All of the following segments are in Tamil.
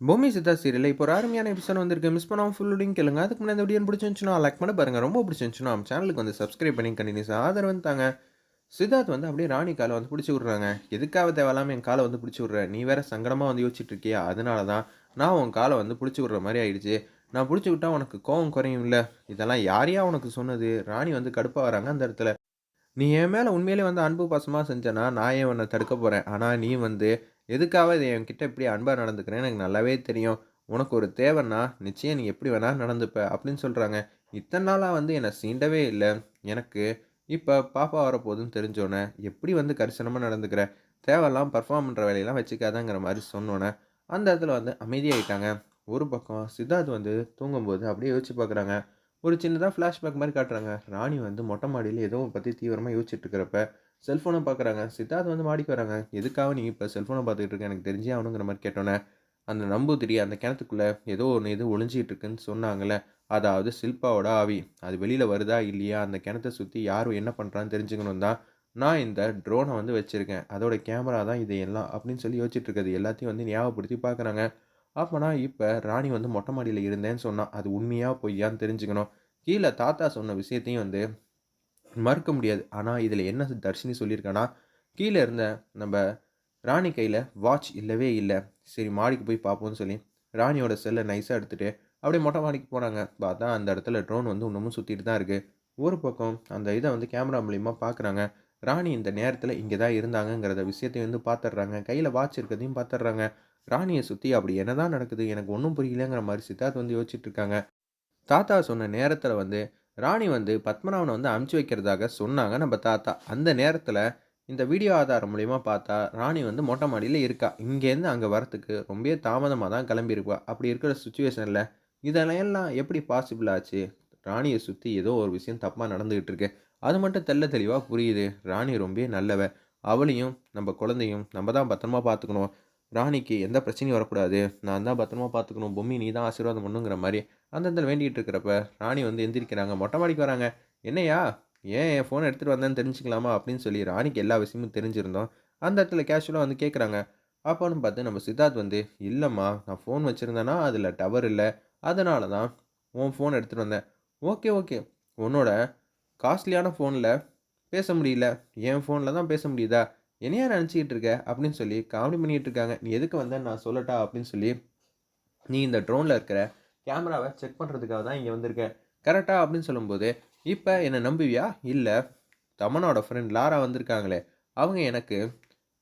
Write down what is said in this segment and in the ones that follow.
பூமி சித்தா சீரியல் இப்போ ஒரு அருமையான எபிசோட் வந்திருக்கு. மிஸ் பண்ணாமல் ஃபுல்லுடையும் கேளுங்க. அதுக்கு முன்னாடி இந்த வீடியோ பிடிச்சிருந்துச்சுன்னா லைக் பண்ண பாருங்கள் ரொம்ப பிடிச்சிருந்துச்சுன்னா நம்ம சேனலுக்கு வந்து சப்ஸ்கிரைப் பண்ணி கண்டினியூஸ் ஆதரவு தாங்க. சித்தார்த் வந்து அப்படியே ராணி காலை வந்து பிடிச்சி விட்றாங்க. எதுக்காக தேவையில்லாமல் என் காலை வந்து பிடிச்சி விட்ற? நீ வேற சங்கடமாக வந்து யோசிச்சுட்டு இருக்கியா? அதனால தான் நான் உன் காலை வந்து பிடிச்சி விட்ற மாதிரி ஆயிடுச்சு. நான் பிடிச்சி விட்டா உனக்கு கோவம் குறையும் இல்லை இதெல்லாம் யாரையா உனக்கு சொன்னது? ராணி வந்து கடுப்பாக வராங்க அந்த இடத்துல. நீ என் மேலே உண்மையிலே வந்து அன்பு பாசமாக செஞ்சனா நான் ஏன் உன்னை தடுக்க போகிறேன் ஆனால் நீ வந்து எதுக்காக இது என்கிட்ட இப்படி அன்பாக நடந்துக்கிறேன்னு எனக்கு நல்லாவே தெரியும். உனக்கு ஒரு தேவைன்னா நிச்சயம் நீ எப்படி வேணால் நடந்துப்ப அப்படின்னு சொல்கிறாங்க இத்தனை நாளாக வந்து என்னை சீண்டவே இல்லை. எனக்கு இப்போ பாப்பா வரப்போகுதுன்னு தெரிஞ்சோன்னே எப்படி வந்து கரிசனமாக நடந்துக்கிற? தேவையெல்லாம் பர்ஃபார்ம் பண்ணுற வேலையெல்லாம் வச்சுக்காதங்கிற மாதிரி சொன்னோன்னே அந்த இடத்துல வந்து அமைதியாகிட்டாங்க ஒரு பக்கம் சித்தார்த் வந்து தூங்கும்போது அப்படியே யோசிச்சு பார்க்குறாங்க ஒரு சின்னதாக ஃப்ளாஷ்பேக் மாதிரி காட்டுறாங்க. ராணி வந்து மொட்டை மாடியில் ஏதோ பற்றி தீவிரமாக யோசிச்சுட்டு இருக்கிறப்ப செல்ஃபோனை பார்க்குறாங்க சித்தார்த் வந்து மாடிக்கு வராங்க. எதுக்காக நீ இப்போ செல்ஃபோனை பார்த்துக்கிட்டு இருக்க? எனக்கு தெரிஞ்சே ஆகணுங்கிற மாதிரி கேட்டோன்னே அந்த நம்பூதிரி அந்த கிணத்துக்குள்ளே ஏதோ ஒன்று இது ஒளிஞ்சிட்டு இருக்குன்னு சொன்னாங்களே அதாவது சில்பாவோட ஆவி. அது வெளியில் வருதா இல்லையா? அந்த கிணத்தை சுற்றி யாரும் என்ன பண்ணுறான்னு தெரிஞ்சுக்கணும் தான். நான் இந்த ட்ரோனை வந்து வச்சுருக்கேன். அதோட கேமரா தான் இது எல்லாம் அப்படின்னு சொல்லி யோசிச்சுட்டு இருக்கிறது. எல்லாத்தையும் வந்து ஞாபகப்படுத்தி பார்க்குறாங்க அப்போனா இப்போ ராணி வந்து மொட்டை மாடியில் இருந்தேன்னு சொன்னால் அது உண்மையாக பொய்யான்னு தெரிஞ்சுக்கணும். கீழே தாத்தா சொன்ன விஷயத்தையும் வந்து மறுக்க முடியாது. ஆனால் இதில் என்ன தர்ஷினி சொல்லியிருக்கான்னா கீழே இருந்த நம்ம ராணி கையில் வாட்ச் இல்லவே இல்லை. சரி மாடிக்கு போய் பார்ப்போம்னு சொல்லி ராணியோட செல்லை நைஸாக எடுத்துகிட்டு அப்படியே மொட்டை மாடிக்கு போனாங்க. பார்த்தா அந்த இடத்துல ட்ரோன் வந்து இன்னமும் சுற்றிட்டு தான் இருக்குது ஒரு பக்கம் அந்த இதை வந்து கேமரா மூலிமா பார்க்குறாங்க ராணி இந்த நேரத்தில் இங்கே தான் இருந்தாங்கங்கிறத விஷயத்தையும் வந்து பார்த்துட்றாங்க கையில் வாட்ச் இருக்கிறதையும் பார்த்துட்றாங்க ராணியை சுற்றி அப்படி என்னதான் நடக்குது? எனக்கு ஒன்றும் புரியலங்கிற மாதிரி சித்தார்த் வந்து யோசிச்சுட்டு இருக்காங்க தாத்தா சொன்ன நேரத்தில் வந்து ராணி வந்து பத்மநாபனை வந்து அமுச்சு வைக்கிறதாக சொன்னாங்க நம்ம தாத்தா. அந்த நேரத்தில் இந்த வீடியோ ஆதாரம் மூலிமா பார்த்தா ராணி வந்து மொட்டை மாடியில் இருக்கா? இங்கேருந்து அங்கே வரத்துக்கு ரொம்பவே தாமதமாக தான் கிளம்பியிருப்பா அப்படி இருக்கிற சுச்சுவேஷனில் இதெல்லாம் எல்லாம் எப்படி பாசிபிள் ஆச்சு? ராணியை சுற்றி ஏதோ ஒரு விஷயம் தப்பாக நடந்துக்கிட்டு இருக்கு அது மட்டும் தெல்ல தெளிவாக புரியுது. ராணி ரொம்பவே நல்லவ. அவளையும் நம்ம குழந்தையும் நம்ம தான் பத்திரமா பார்த்துக்கணும். ராணிக்கு எந்த பிரச்சனையும் வரக்கூடாது. நான் தான் பத்திரமா பார்த்துக்கணும். பொம்மி நீ தான் ஆசீர்வாதம் பண்ணுங்கிற மாதிரி அந்த இடத்துல வேண்டிகிட்டு இருக்கிறப்ப ராணி வந்து எந்திரிக்கிறாங்க. மொட்டை மாடிக்கு வராங்க. என்னையா? ஏன் என் ஃபோன் எடுத்துகிட்டு வந்தேன்னு தெரிஞ்சுக்கலாமா? அப்படின்னு சொல்லி ராணிக்கு எல்லா விஷயமும் தெரிஞ்சிருந்தோம். அந்த இடத்துல கேஷுவலாக வந்து கேட்குறாங்க அப்போன்னு பார்த்து நம்ம சித்தார்த் வந்து இல்லைம்மா நான் ஃபோன் வச்சுருந்தேன்னா அதில் டவர் இல்லை. அதனால தான் உன் ஃபோன் எடுத்துகிட்டு வந்தேன். ஓகே ஓகே உன்னோட காஸ்ட்லியான ஃபோனில் பேச முடியல. என் ஃபோனில் தான் பேச முடியுதா? என்னையா நினச்சிக்கிட்டு இருக்க? அப்படின்னு சொல்லி காமெடி பண்ணிகிட்டு இருக்காங்க. நீ எதுக்கு வந்த நான் சொல்லட்டா? அப்படின்னு சொல்லி நீ இந்த ட்ரோனில் இருக்கிற கேமராவை செக் பண்ணுறதுக்காக தான் இங்கே வந்திருக்க. கரெக்டா அப்படின்னு சொல்லும்போது இப்போ என்னை நம்புவியா? இல்லை. தமனோட ஃப்ரெண்ட் லாரா வந்திருக்காங்களே. அவங்க எனக்கு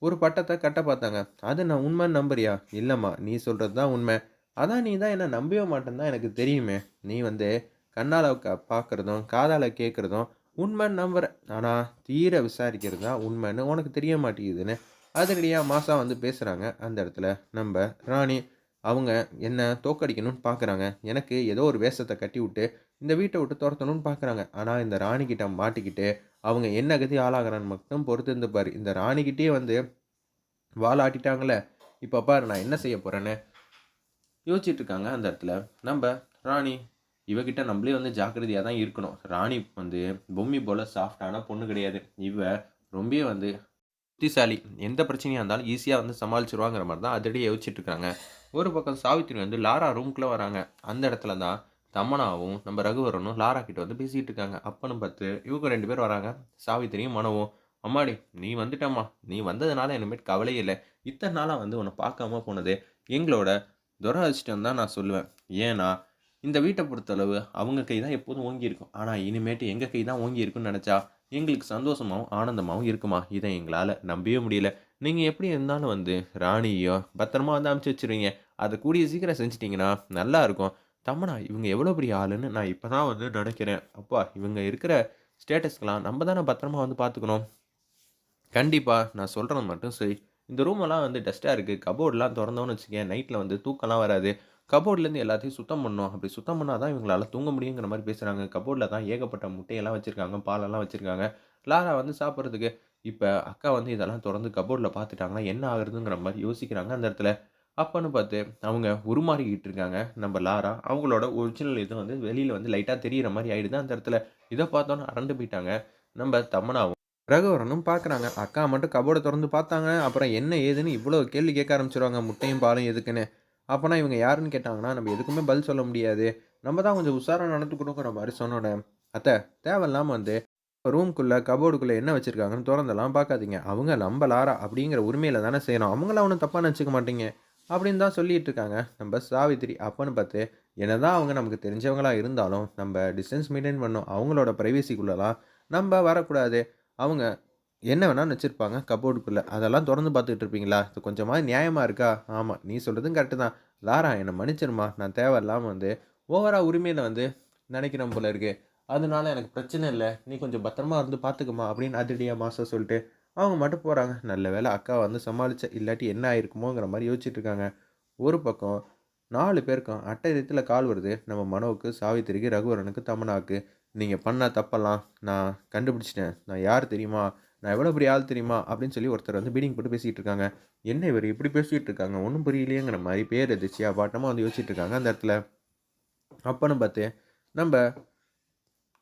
ஒரு பட்டத்தை கட்ட பார்த்தாங்க. அது நான் உண்மைன்னு நம்புறியா? இல்லைம்மா நீ சொல்கிறது தான் உண்மை. அதான் நீ தான் என்னை நம்பவே மாட்டேன்னு தான் எனக்கு தெரியுமே. நீ வந்து கண்ணால் பார்க்குறதும் காதால் கேட்குறதும் உண்மைன்னு நம்புகிறேன் ஆனால் தீர விசாரிக்கிறது தான் உண்மைன்னு உனக்கு தெரிய மாட்டேங்குதுன்னு அதிரடியாக மாசா வந்து பேசுகிறாங்க அந்த இடத்துல நம்ம ராணி அவங்க என்ன தோக்கடிக்கணும்னு பார்க்குறாங்க எனக்கு ஏதோ ஒரு வேஷத்தை கட்டி விட்டு இந்த வீட்டை விட்டு துரத்தணும்னு பார்க்குறாங்க ஆனால் இந்த ராணிக்கிட்ட மாட்டிக்கிட்டு அவங்க என்ன கதி ஆளாகிறான்னு மட்டும் பொறுத்து இருந்துப்பார் இந்த ராணிக்கிட்டே வந்து வாழாட்டிட்டாங்களே இப்போ பாரு நான் என்ன செய்ய போகிறேன்னு யோசிச்சுட்டு இருக்காங்க அந்த இடத்துல. நம்ம ராணி இவகிட்ட நம்மளே வந்து ஜாக்கிரதையாக தான் இருக்கணும். ராணி வந்து பொம்மி போல் சாஃப்டான பொண்ணு கிடையாது. இவ ரொம்ப வந்து புத்திசாலி. எந்த பிரச்சனையாக இருந்தாலும் ஈஸியாக வந்து சமாளிச்சிருவாங்கிற மாதிரி தான் அதிரடியாக யோசிச்சுட்டு இருக்காங்க. ஒரு பக்கம் சாவித்திரி வந்து லாரா ரூம்குள்ளே வராங்க. அந்த இடத்துல தான் தமனாவும் நம்ம ரகுவரனும் லாரா கிட்ட வந்து பேசிகிட்டு இருக்காங்க. அப்பன்னு பார்த்து இவங்க ரெண்டு பேர் வராங்க. சாவித்திரியும் மனவும். அம்மாடி நீ வந்துட்டம்மா. நீ வந்ததுனால இனிமேல் கவலையே இல்லை. இத்தனை நாளாக வந்து உன்னை பார்க்காம போனது எங்களோட துரதிர்ஷ்டம் தான் நான் சொல்லுவேன். ஏன்னா இந்த வீட்டை பொறுத்தளவு அவங்க கை தான் எப்போதும் ஓங்கி இருக்கும். ஆனால் இனிமேட்டு எங்கள் கை தான் ஓங்கி இருக்குன்னு நினச்சா எங்களுக்கு சந்தோஷமாகவும் ஆனந்தமாகவும் இருக்குமா? இதை எங்களால் நம்பவே முடியல. நீங்கள் எப்படி இருந்தாலும் வந்து ராணியோ பத்திரமா வந்து அமுச்சு வச்சுருவீங்க. அதை கூடிய சீக்கிரம் செஞ்சிட்டிங்கன்னா நல்லா இருக்கும். தம்மனா இவங்க எவ்வளோ பெரிய ஆளுன்னு நான் இப்போ தான் வந்து நினைக்கிறேன். அப்பா இவங்க இருக்கிற ஸ்டேட்டஸ்க்கெலாம் நம்ம தானே பத்திரமா வந்து பார்த்துக்கணும். கண்டிப்பாக நான் சொல்கிறது மட்டும் சரி. இந்த ரூமெல்லாம் வந்து டஸ்ட்டாக இருக்குது கபோர்டெலாம் திறந்தோன்னு வச்சுக்கேன். நைட்டில் வந்து தூக்கம்லாம் வராது. கபோர்ட்லேருந்து எல்லாத்தையும் சுத்தம் பண்ணோம் அப்படி சுத்தம் பண்ணால் தான் இவங்களால தூங்க முடியுங்கிற மாதிரி பேசுகிறாங்க கபோர்டில் தான் ஏகப்பட்ட முட்டையெல்லாம் வச்சுருக்காங்க பாலெல்லாம் வச்சுருக்காங்க. லாரா வந்து சாப்பிட்றதுக்கு இப்போ அக்கா வந்து இதெல்லாம் திறந்து கபோர்டில் பார்த்துட்டாங்கன்னா என்ன ஆகுறதுங்கிற மாதிரி யோசிக்கிறாங்க அந்த இடத்துல. அப்போன்னு பார்த்து அவங்க உருமாறிக்கிட்டு இருக்காங்க. நம்ம லாரா அவங்களோட ஒரிஜினல் இது வந்து வெளியில் வந்து லைட்டாக தெரிகிற மாதிரி ஆகிடுது அந்த இடத்துல. இதை பார்த்தோன்னே அரண்டு போயிட்டாங்க. நம்ம தம்மனாவும் ரகுவரனும் பார்க்குறாங்க. அக்கா மட்டும் கபோர்டை திறந்து பார்த்தாங்க. அப்புறம் என்ன ஏதுன்னு இவ்வளோ கேள்வி கேட்க ஆரம்பிச்சிருவாங்க. முட்டையும் பாலும் எதுக்குன்னு. அப்போனா இவங்க யாருன்னு கேட்டாங்கன்னா நம்ம எதுக்குமே பதில் சொல்ல முடியாது. நம்ம தான் கொஞ்சம் உஷாராக நடந்துக்கணுங்கிற மாதிரி சொன்னோன்னே அத்தை தேவையில்லாமல் வந்து ரூம்குள்ளே கபோர்டுக்குள்ளே என்ன வச்சுருக்காங்கன்னு திறந்தெல்லாம் பார்க்காதீங்க. அவங்க நம்ப லாரா அப்படிங்கிற உரிமையில் தானே செய்யணும். அவங்கள ஒன்றும் தப்பாக நினச்சிக்க மாட்டீங்க. அப்படின்னு தான் சொல்லிட்டு இருக்காங்க. நம்ம சாவித்திரி அப்பன்னு பார்த்து என்னதான் அவங்க நமக்கு தெரிஞ்சவங்களாக இருந்தாலும் நம்ம டிஸ்டன்ஸ் மெயின்டைன் பண்ணோம் அவங்களோட ப்ரைவேசிக்குள்ளலாம் நம்ம வரக்கூடாது. அவங்க என்ன வேணாலும் வச்சுருப்பாங்க கபோர்டுக்குள்ளே அதெல்லாம் திறந்து பார்த்துக்கிட்டு இருப்பீங்களா? இது கொஞ்சமாக நியாயமாக இருக்கா? ஆமாம் நீ சொல்கிறதும் கரெக்டு தான். லாரா என்னை மன்னிச்சிருமா நான் தேவையில்லாமல் வந்து ஓவராக உரிமையில் வந்து நினைக்கிறேன் போல இருக்கு. அதனால எனக்கு பிரச்சனை இல்லை. நீ கொஞ்சம் பத்திரமா இருந்து பார்த்துக்குமா அப்படின்னு அதிரடியாக மாதம் சொல்லிட்டு அவங்க மட்டும் போகிறாங்க நல்ல வேளை அக்கா வந்து சமாளிச்ச இல்லாட்டி என்ன ஆயிருக்குமோங்கிற மாதிரி யோசிச்சுட்டு இருக்காங்க. ஒரு பக்கம் நாலு பேருக்கும் அட்டை ரீதியில் கால் வருது. நம்ம மனோவுக்கு சாவித்திரிக்கு ரகுவரனுக்கு தமனாக்கு நீங்கள் பண்ண தப்பெல்லாம் நான் கண்டுபிடிச்சிட்டேன். நான் யார் தெரியுமா? நான் எவ்வளோ பெரிய ஆள் தெரியுமா? அப்படின்னு சொல்லி ஒருத்தர் வந்து பீடிங் போட்டு பேசிகிட்டு இருக்காங்க. என்ன இவர் இப்படி பேசிகிட்டு இருக்காங்க? ஒன்றும் புரியலையேங்கிற மாதிரி பேர் எதிர்ச்சியா பாட்டமாக வந்து யோசிச்சுட்டு இருக்காங்க அந்த இடத்துல. அப்பன்னு பார்த்து நம்ம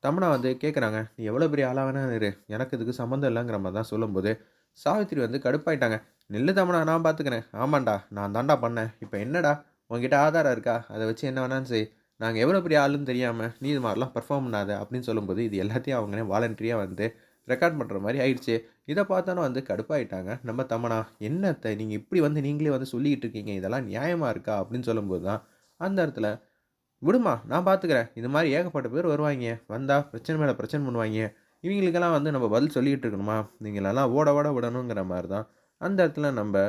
தமனா வந்து கேட்குறாங்க நீ எவ்வளோ பெரிய ஆளாக வேணா இரு. எனக்கு இதுக்கு சம்மந்தம் இல்லைங்கிற மாதிரி தான் சொல்லும்போது சாவித்திரி வந்து கடுப்பாயிட்டாங்க. நெல்லு தமனா நான் பார்த்துக்கிறேன் ஆமாண்டா நான் தாண்டா பண்ணேன். இப்போ என்னடா? உங்ககிட்ட ஆதாரம் இருக்கா? அதை வச்சு என்ன வேணாலும் செய். நாங்கள் எவ்வளோ பெரிய ஆளுன்னு தெரியாமல் நீ இது மாதிரிலாம் பர்ஃபார்ம் பண்ணாத. அப்படின்னு சொல்லும்போது இது எல்லாத்தையும் அவங்களே வாலண்டரியாக வந்து ரெக்கார்ட் பண்ணுற மாதிரி ஆயிடுச்சு. இதை பார்த்தாலும் வந்து கடுப்பாயிட்டாங்க. நம்ம தமனா என்னத்தை நீங்கள் இப்படி வந்து நீங்களே வந்து சொல்லிக்கிட்டு இருக்கீங்க? இதெல்லாம் நியாயமாக இருக்கா? அப்படின்னு சொல்லும்போது தான் அந்த இடத்துல விடுமா நான் பார்த்துக்கிறேன் இது மாதிரி ஏகப்பட்ட பேர் வருவாங்க வந்தால் பிரச்சனை மேலே பிரச்சனை பண்ணுவாங்க இவங்களுக்கெல்லாம் வந்து நம்ம பதில் சொல்லிகிட்டு இருக்கணுமா? நீங்களெல்லாம் ஓட ஓட விடணுங்கிற மாதிரி தான். அந்த இடத்துல நம்ம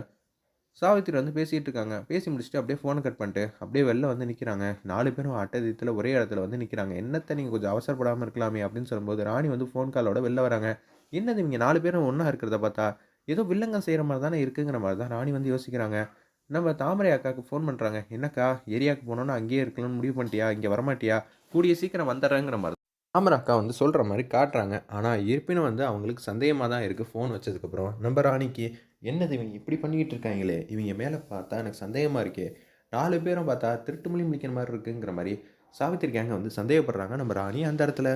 சாவித்திரி வந்து பேசிகிட்டு இருக்காங்க பேசி முடிச்சுட்டு அப்படியே ஃபோனை கட் பண்ணிட்டு அப்படியே வெளில வந்து நிற்கிறாங்க நாலு பேரும் அட்டதீத்தில் ஒரே இடத்துல வந்து நிற்கிறாங்க என்னத்தை நீங்கள் கொஞ்சம் அவசரப்படாமல் இருக்கலாமே அப்படின்னு சொல்லும்போது ராணி வந்து ஃபோன் காலோட வெளில வராங்க. என்னது இவங்க நாலு பேரும் ஒன்றா இருக்கிறத பார்த்தா ஏதோ வில்லங்க செய்கிற மாதிரி தானே இருக்குங்கிற மாதிரி தான் ராணி வந்து யோசிக்கிறாங்க. நம்ம தாமரை அக்காவுக்கு ஃபோன் பண்ணுறாங்க என்னக்கா ஏரியாவுக்கு போனோன்னா அங்கேயே இருக்கலாம்னு முடிவு பண்ணிட்டியா? இங்கே வரமாட்டியா? கூடிய சீக்கிரம் வந்துடுறேங்கிற மாதிரி தாமரை அக்கா வந்து சொல்கிற மாதிரி காட்டுறாங்க. ஆனால் இருப்பினும் வந்து அவங்களுக்கு சந்தேகமாக தான் இருக்குது ஃபோன் வச்சதுக்கப்புறம். நம்ம ராணிக்கு என்னது இவங்க இப்படி பண்ணிக்கிட்டு இருக்காங்களே? இவங்க மேலே பார்த்தா எனக்கு சந்தேகமாக இருக்கே. நாலு பேரும் பார்த்தா திருட்டு மொழி முடிக்கிற மாதிரி இருக்குங்கிற மாதிரி சாவித்திரிக்காங்க வந்து சந்தேகப்படுறாங்க. நம்ம ராணி அந்த இடத்துல